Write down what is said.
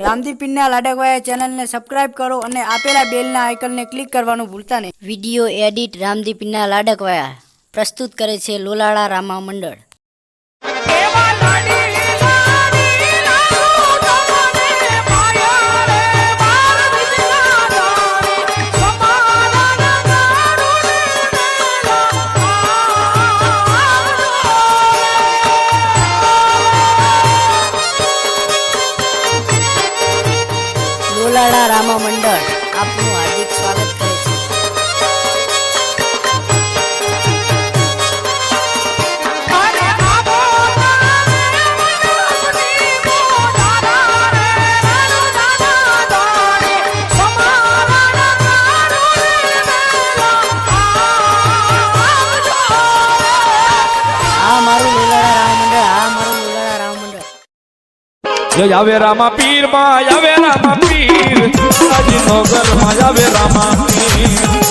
રામદીપ પિન્ના લાડકવાયા ચેનલને સબસ્ક્રાઇબ કરો અને આપેલા બેલના આઇકનને ક્લિક કરવાનું ભૂલતા નહીં. વીડિયો એડિટ રામદીપના લાડકવાયા પ્રસ્તુત કરે છે લોલાળા રામા મંડળ. લોલાળા રામા મંડળ આપનું હાર્દિક સ્વાગત કરે છે. આ મારું લોલાળા આ મારું લોલાળા રામા મંડળ જય આવે રામા પીરમાં આવે રામા પીર હાજી નગરમાં આવે રામા પીર